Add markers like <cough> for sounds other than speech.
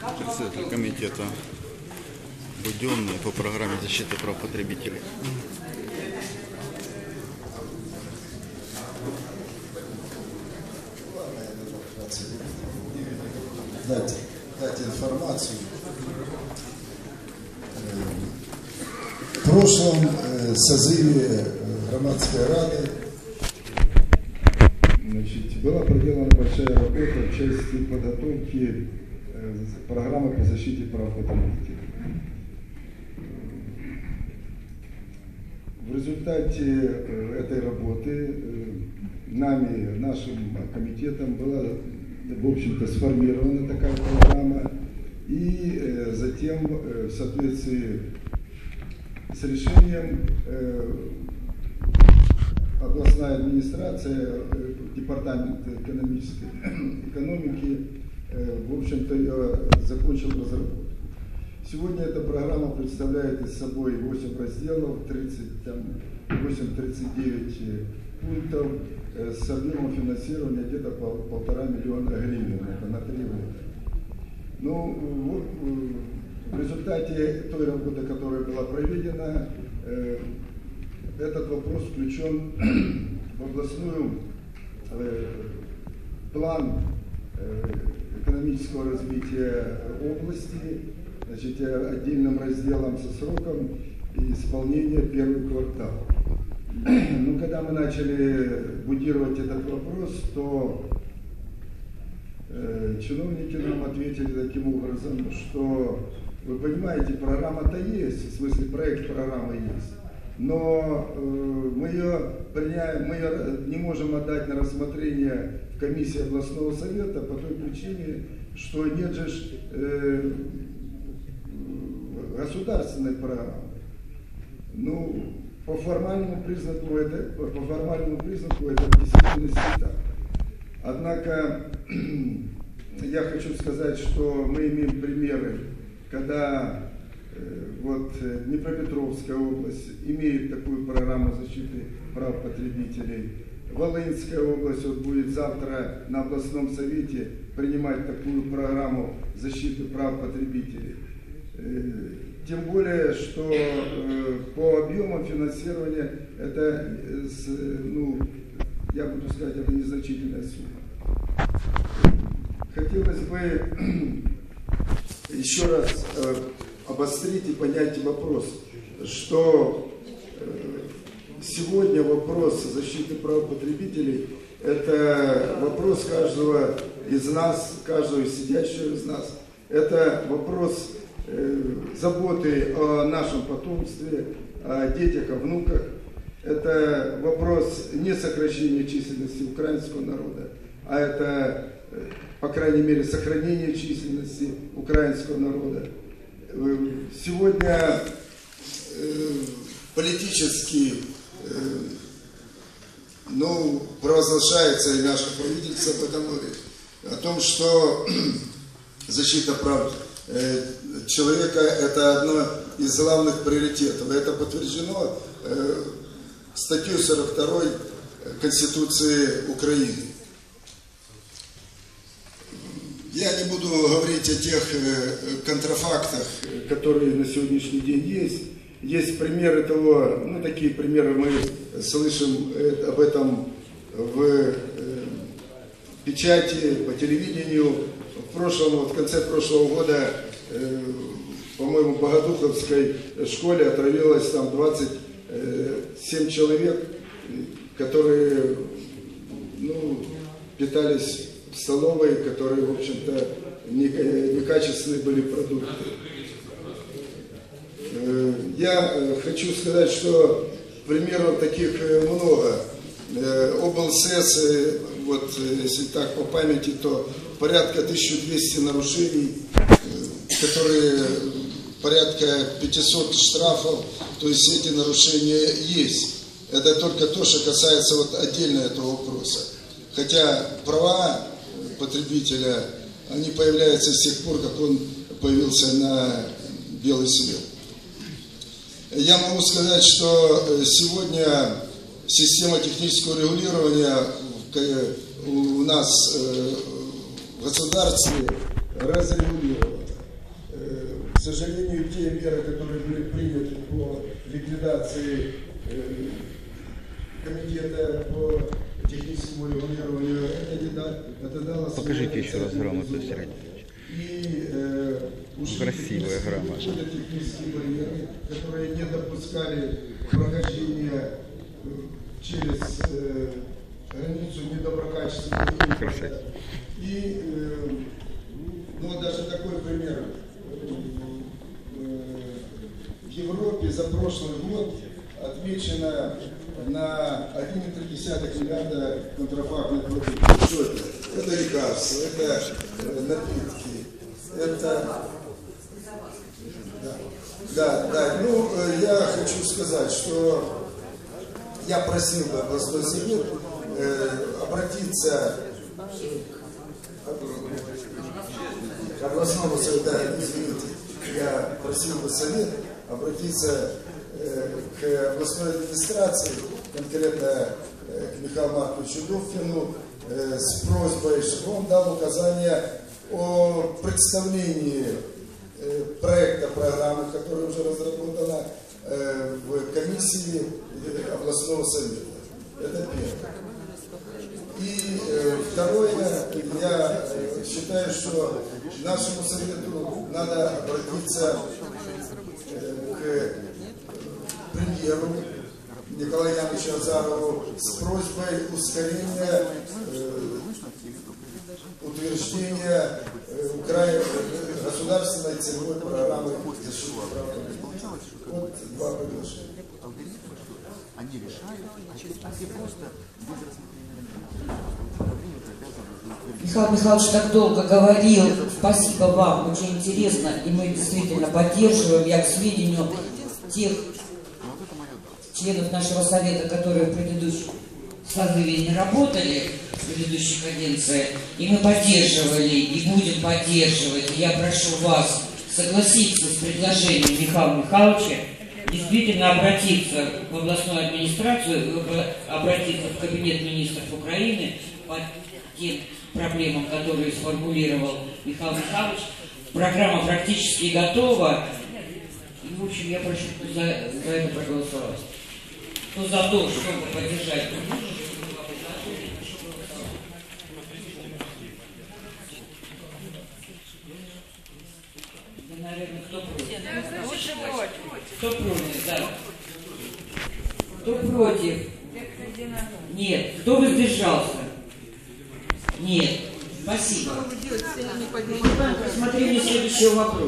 Председатель комитета Буденный по программе защиты прав потребителей. дать, дать информацию. Э, В прошлом э, созыве э, громадской рады значит, была проделана большая работа в части подготовки программы по защите прав потребителей. В результате э, этой работы э, нами, нашим комитетом была, в общем-то, сформирована такая программа. И э, затем, э, в соответствии с решением, э, областная администрация, э, департамент экономической <clears throat> экономики, э, в общем-то, ее закончил разработку. Сегодня эта программа представляет из собой 8 разделов, 30, там, 8-39 пунктов э, с объемом финансирования где-то пол- полтора миллиона гривен, это на три года. Ну, вот, э, в результате той работы, которая была проведена, э, этот вопрос включен <clears throat> в областную э, план э, экономического развития области, значит, э, отдельным разделом со сроком исполнения первый квартал. <clears throat> Ну, когда мы начали будировать этот вопрос, то э, чиновники нам ответили таким образом, что вы понимаете, программа-то есть, в смысле проект программы есть, но э, мы ее приняем, мы ее не можем отдать на рассмотрение комиссии областного совета по той причине, что нет же э, государственной программы. Ну, по формальному признаку это, по формальному признаку это в действительности так. Однако <clears throat> я хочу сказать, что мы имеем примеры, когда э, вот Днепропетровская область имеет такую программу защиты прав потребителей. Волынская область вот будет завтра на областном совете принимать такую программу защиты прав потребителей. Э, Тем более, что э, по объемам финансирования это, э, ну, я буду сказать, это незначительная сумма. Хотелось бы еще раз обострить и понять вопрос, что сегодня вопрос защиты прав потребителей – это вопрос каждого из нас, каждого сидящего из нас. Это вопрос э, заботы о нашем потомстве, о детях, о внуках. Это вопрос не сокращения численности украинского народа, а это, э, по крайней мере, сохранение численности украинского народа. Э, Сегодня э, политически э, ну, провозглашается и наше правительство говорит, о том, что <clears throat> защита прав э, человека это одно из главных приоритетов. Это подтверждено э, статьей 42 Конституции Украины. Я не буду говорить о тех э, контрафактах, э, которые на сегодняшний день есть. Есть примеры того, ну такие примеры мы слышим э, об этом в э, печати, по телевидению. В прошлом, вот в конце прошлого года, э, по-моему, в Богодуховской школе отравилось там 27 человек, которые ну, питались в столовой, которые, в общем-то, не- некачественные были продукты. Я э, хочу сказать, что примеров таких э, много. Э, облсс, э, вот если так по памяти, то порядка 1200 нарушений, которые порядка 500 штрафов, то есть эти нарушения есть. Это только то, что касается вот отдельно этого вопроса. Хотя права потребителя, они появляются с тех пор, как он появился на белый свет. Я могу сказать, что э, сегодня система технического регулирования ка- у нас э, в государстве разрегулирована. сожалению, те меры, которые были приняты по ликвидации э, комитета по техническому регулированию, это, не да- это дало... Покажите еще раз грамоту. Сергей. И э, Красивая грамота. ушли технические барьеры, которые не допускали прохождения э, через э, границу недоброкачественных Красиво. И э, ну, даже такой пример. Э, В Европе за прошлый год отмечено на 1,3 миллиарда контрафактных продуктов. Что это? Это лекарства, это э, напитки, это... Да, да. Ну, э, я хочу сказать, что я просил бы областной совет э, обратиться к областному совету, да, извините, я просил бы совет обратиться э, к областной администрации, конкретно э, к Михаилу Марковичу Довкину, э, с просьбой, чтобы он дал указания о представлении программы, которая уже разработана э, в комиссии областного совета. Это первое. И э, второе, я считаю, что нашему совету надо обратиться э, к премьеру Николаю Яновичу Азарову с просьбой ускорения э, утверждения э, Украины э, государственной целевой программы защиты прав потребителей. Вот два предложения. Они решают, а а те просто без рассмотрения Михаил Михайлович так долго говорил. Спасибо вам, очень интересно. И мы действительно поддерживаем, я к сведению тех членов нашего совета, которые в предыдущем созыве не работали, в предыдущей каденции, и мы поддерживали, и будем поддерживать. И я прошу вас согласиться с предложением Михаила Михайловича, действительно обратиться в областную администрацию, в- обратиться в Кабинет министров Украины по тем проблемам, которые сформулировал Михаил Михайлович. Программа практически готова. И, в общем, я прошу за, за это проголосовать. Кто за то, чтобы поддержать Да, наверное, кто против? Кто против, да. Кто против? Нет. Кто воздержался? Нет. Спасибо. Рассмотрение следующего вопроса.